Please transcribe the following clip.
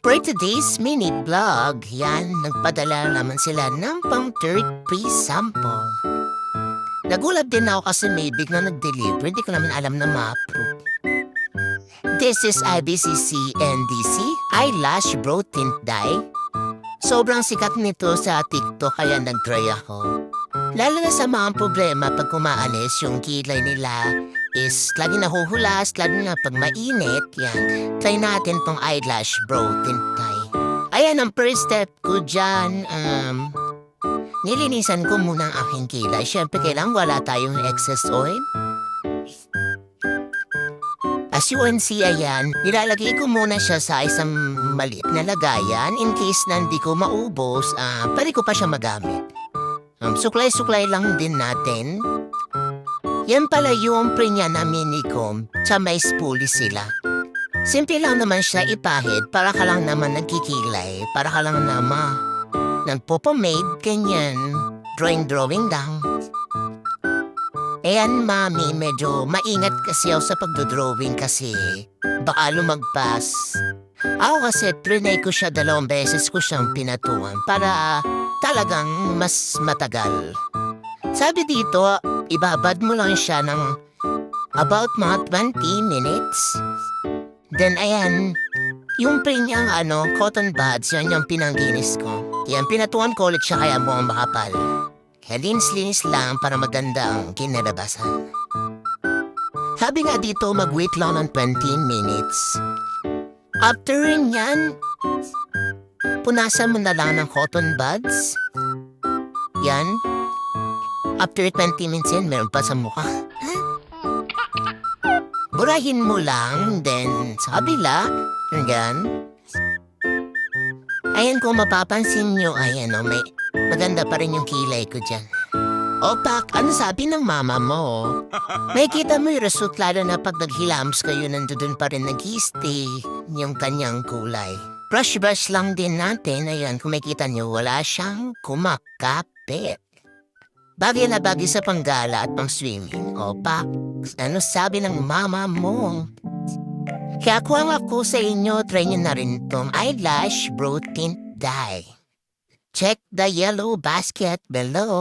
For today's mini vlog, yan, nagpadala naman sila ng pang third piece sample. Nagulat din ako kasi may biglang nag-deliver, hindi ko naman alam na ma-approve. This is IBCC NDC Eyelash Brow Tint Dye. Sobrang sikat nito sa TikTok kaya nag-try ako. Lalo na sa mga problema pag kumaalis yung kilay nila is lagi nahuhulas, lalo na pag mainit, yan. Try natin tong eyelash brow tint dye. Ayan ang first step ko dyan. Um, nilinisan ko muna ang aking kilay. Siyempre, kailangan wala tayong excess oil. As you can see, ayan, nilalagay ko muna siya sa isang maliit na lagayan in case na hindi ko maubos, ah, pwede ko pa siya magamit. Um, suklay-suklay lang din natin. Yan pala yung prinya na minicom sa may spoolie sila. Simple lang naman siya ipahid para ka lang naman nagkikilay, para ka lang naman nagpopomade, ganyan. Drawing-drawing lang. Ayan, mami, medyo maingat kasi ako sa pagdodrawing kasi baka lumagpas. Ako kasi trinay ko siya dalawang beses ko siyang pinatuan para talagang mas matagal. Sabi dito, ibabad mo lang siya ng about mga 20 minutes. Then ayan, yung pre niyang ano, cotton buds, yan yung pinangginis ko. Yan, pinatuan ko ulit siya kaya mukhang makapal. Kaya linis-linis lang para maganda ang kinalabasan. Sabi nga dito, mag-wait lang ng 20 minutes. After rin yan, punasan mo na lang ng cotton buds. Yan. After 20 minutes yan, meron pa sa mukha. Burahin mo lang, then sa kabila, yan. Ayan kung mapapansin nyo, ayan o, may maganda pa rin yung kilay ko dyan. Opak, ano sabi ng mama mo? May kita mo yung result lalo na pag naghilams kayo nandun pa rin nag-stay yung kanyang kulay. Brush-brush lang din natin, ayan, kung makita nyo, wala siyang kumakapit. Bagay na bagay sa panggala at pang swimming. Opak, ano sabi ng mama mo? Kaya kung ako sa inyo, try nyo na rin tong eyelash brow tint dye. Check the yellow basket below.